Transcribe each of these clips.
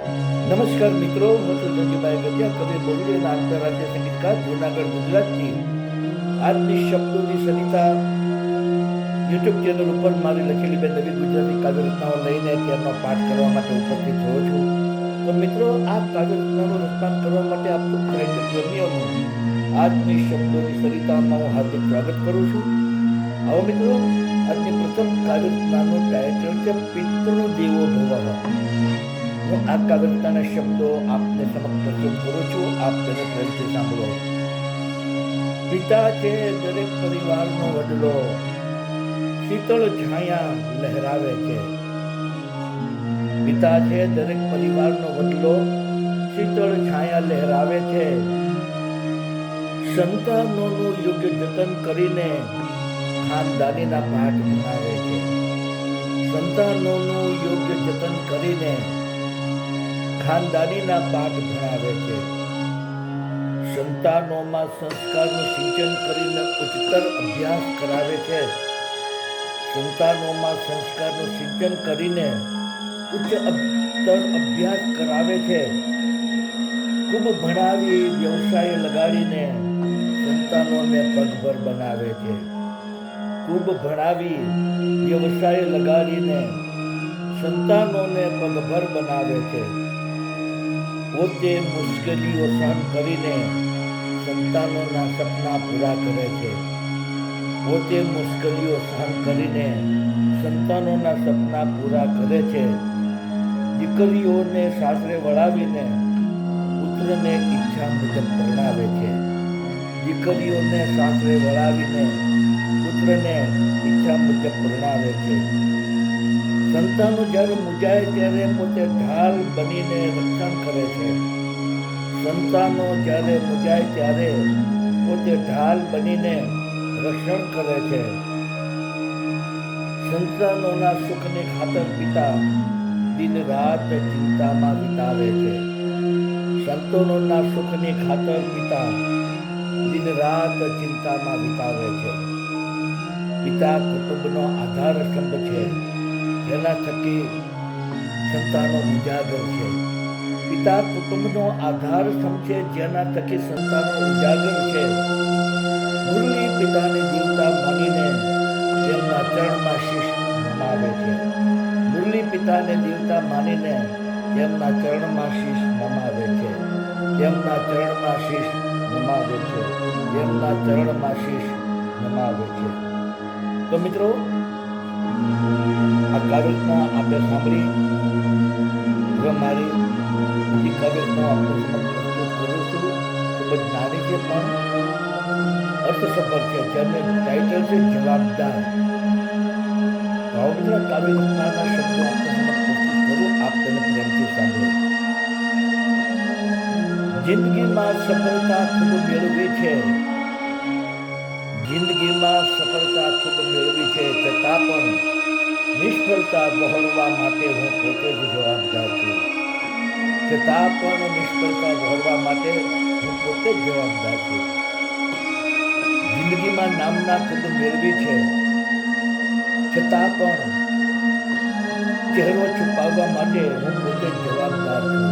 નમસ્કાર મિત્રો, હું છું જંજીભાઈ ગજિયા. કવિ બોગડી અને આંતરરાજ્ય સંગીતકાર જૂનાગઢ, ગુજરાતથી. આજની શબ્દોની સરિતા યુટ્યુબ ચેનલ ઉપર મારી લખેલી બે નવી ગુજરાતી કાવ્ય લઈને તેમનો પાઠ કરવા માટે ઉપસ્થિત થયો છું. તો મિત્રો, આ કાવ્ય રચનાનું રચના કરવા માટે આપનું સાહિત્ય પ્રેમીઓનું આજની શબ્દોની સરિતામાં હું હાર્દિક સ્વાગત કરું છું. આવો મિત્રો, આજની પ્રથમ કાવ્ય રચનાનું ટાઇટલ છે પિતૃ દેવો ભવ. હું આ કાવ્યતાના શબ્દો આપને સમક્ષ પ્રસ્તુત કરું છું, આપ તેને પ્રેમથી સાંભળો. પિતા છે દરેક પરિવારનો વડલો, શીતળ છાયા લહેરાવે છે. પિતા છે દરેક પરિવારનો વડલો, શીતળ છાયા લહેરાવે છે. સંતાનોનું યોગ્ય જતન કરીને ખાનદાનીના પાઠ ભણાવે છે. સંતાનોનું યોગ્ય જતન કરીને ખાનદાનીના પાઠ ભણાવે છે. સંતાનોમાં સંસ્કારનું સિંચન કરીને ઉચ્ચતર અભ્યાસ કરાવે છે. સંતાનોમાં સંસ્કારનું સિંચન કરીને ઉચ્ચ અભ્તર અભ્યાસ કરાવે છે. ખૂબ ભણાવી વ્યવસાય લગાડીને સંતાનોને પગભર બનાવે છે. ખૂબ ભણાવી વ્યવસાય લગાડીને સંતાનોને પગભર બનાવે છે. પોતે મુશ્કેલીઓ સહન કરીને સંતાનોના સપના પૂરા કરે છે. પોતે મુશ્કેલીઓ સહન કરીને સંતાનોના સપના પૂરા કરે છે. દીકરીઓને સાસરે વળાવીને પુત્રને ઈચ્છા મુજબ પરણાવે છે. દીકરીઓને સાસરે વળાવીને પુત્રને ઈચ્છા મુજબ પરણાવે છે. સંતાનો જ્યારે મુજાય ત્યારે પોતે ઢાલ બનીને રક્ષણ કરે છે. સંતાનો જ્યારે મુજાય ત્યારે પોતે ઢાલ બનીને રક્ષણ કરે છે. સંતાનોના સુખને ખાતર પિતા દિન રાત ચિંતામાં વિતાવે છે. સંતાનોના સુખની ખાતર પિતા દિન રાત ચિંતામાં વિતાવે છે. પિતા કુટુંબનો આધાર સ્તંભ છે. જેના થકી સંતાનો ઉજાગર છે. પિતા કુટુંબનો આધાર સમજે જેના થકી સંતાનો ઉજાગર છે. મુરલી પિતાને દેવતા માનીને તેમના ચરણમાં શીશ નમાવે છે. મુરલી પિતાને દેવતા માનીને તેમના ચરણમાં શીશ નમાવે છે. તેમના ચરણમાં શીશ નમાવે છે. તેમના ચરણમાં શીશ નમાવે છે. તો મિત્રો આ કાવ્યરચના આપણે સાંભળી. હવે મારે બીજી કાવ્યરચના આપણે કરું છું. ખૂબ જ નાની છે, પણ અર્થસભર છે જેને ટાઇટલ છે જવાબદાર. ભાવમિત્ર કાવ્યરચનાના શબ્દો કરું આપ તેને પ્રેમથી સાંભળો. જિંદગીમાં સફળતા ખૂબ મેળવી છે. જિંદગીમાં સફળતા ખૂબ મેળવી છે છતાં પણ નિષ્ફળતા વહોરવા માટે હું પોતે જ જવાબદાર છું. છતાં પણ નિષ્ફળતા વહોરવા માટે હું પોતે જ જવાબદાર છું. જિંદગીમાં નામના ખૂબ મેળવી છે. છતાં પણ ચહેરો છુપાવવા માટે હું પોતે જ જવાબદાર છું.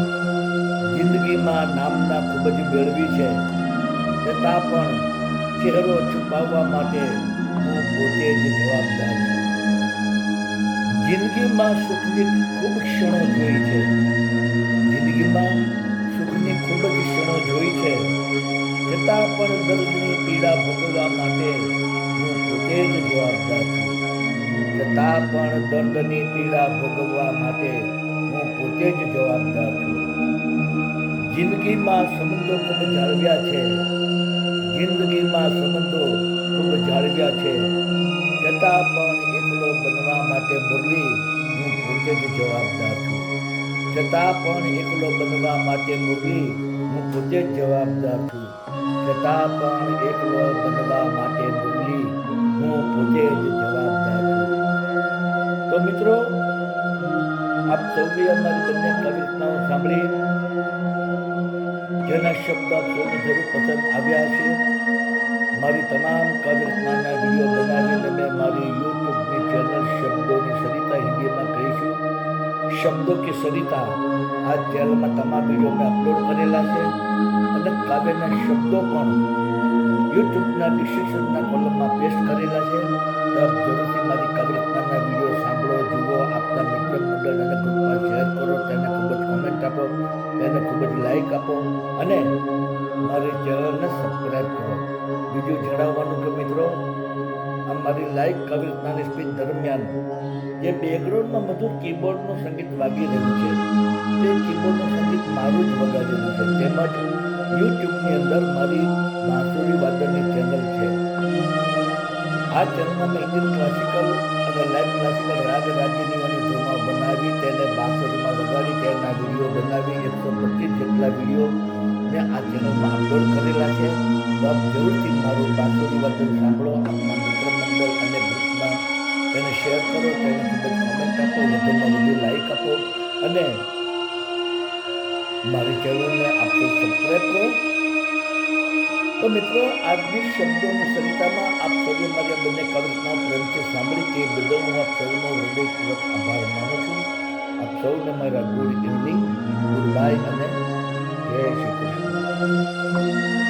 જિંદગીમાં નામના ખૂબ જ મેળવી છે. છતાં પણ ચહેરો છુપાવવા માટે હું પોતે જ જવાબદાર છું. જિંદગીમાં સુખની ખૂબ ક્ષણો જોઈ છે. જિંદગીમાં સુખની ખૂબ જ ક્ષણો જોઈ છે. છતાં પણ દર્દની પીડા ભોગવવા માટે હું પોતે જ જવાબદાર છું. છતાં પણ દર્દની પીડા ભોગવવા માટે હું પોતે જ જવાબદાર છું. જિંદગીમાં સંબંધો ખૂબ જાળવ્યા છે. જિંદગીમાં સંબંધો ખૂબ જાળવ્યા છે. છતાં પણ એકલો બનવા માટે મુરલી, હું પોતે જ જવાબદાર છું. છતાં પણ એકલો બનવા માટે મુરલી, હું પોતે જ જવાબદાર છું. છતાં પણ એકલો બનવા માટે મુરલી, હું પોતે જ જવાબદાર છું. તો મિત્રો, આપ સૌએ અમારી બંને કવિતાઓ સાંભળી. જેના શબ્દ જરૂર પસંદ આવ્યા છે મારી તમામ કવિતાના વીડિયો બનાવીને મેં મારી યુટ્યુબની ચેનલ શબ્દોની સરિતા હિન્દીમાં કહીશું. શબ્દો કે સરિતા, આ ચેનલમાં તમામ વીડિયો મેં અપલોડ કરેલા છે અને કાવ્યના શબ્દો પણ યુટ્યુબના ડિસ્ક્રિપ્શનના કોલમમાં પેસ્ટ કરેલા છે. બીજું જણાવવાનું કે મિત્રો? અમારી લાઈવ કવિતાની સ્પીચ દરમિયાન જે બેકગ્રાઉન્ડમાં બધું કીબોર્ડનું સંગીત વાગી રહ્યું છે, તે કીબોર્ડનું સંગીત મારું જ વગાડેલું છે. તેમજ યુટ્યુબની અંદર મારી બાંસુરી વાદનની ચેનલ છે. આ ચેનલમાં મેં ઇન્ડિયન ક્લાસિકલ અને લાઈવ ક્લાસિકલ રાગ રાગીનીઓની ધૂમા બનાવી, તેને બાંસુરીમાં વગાડી, તેના વીડિયો બનાવી, એકસો પચીસ જેટલા વીડિયો મેં આ ચેનલમાં અપલોડ કરેલા છે. આપ જરૂરથી મારું બાંસુરી વાદન સાંભળો, આપના મિત્ર અને ગ્રુપમાં તેને શેર કરો, તેને ખૂબ જ કોમેન્ટ આપો, વધુમાં વધુ લાઈક આપો. અને મારી ચેનલને આપો સબસ્ક્રાઈબ કરો. તો મિત્રો, આજની શબ્દોની સરિતામાં આપ સૌએ મારી બંને કવિતાઓ પ્રેમથી સાંભળી તે બદલ હું આપ સૌનો હૃદયપૂર્વક આભાર માનું છું. આપ સૌને મારા ગુડ ઇવનિંગ ગુડ બાય અને જય શ્રી કૃષ્ણ.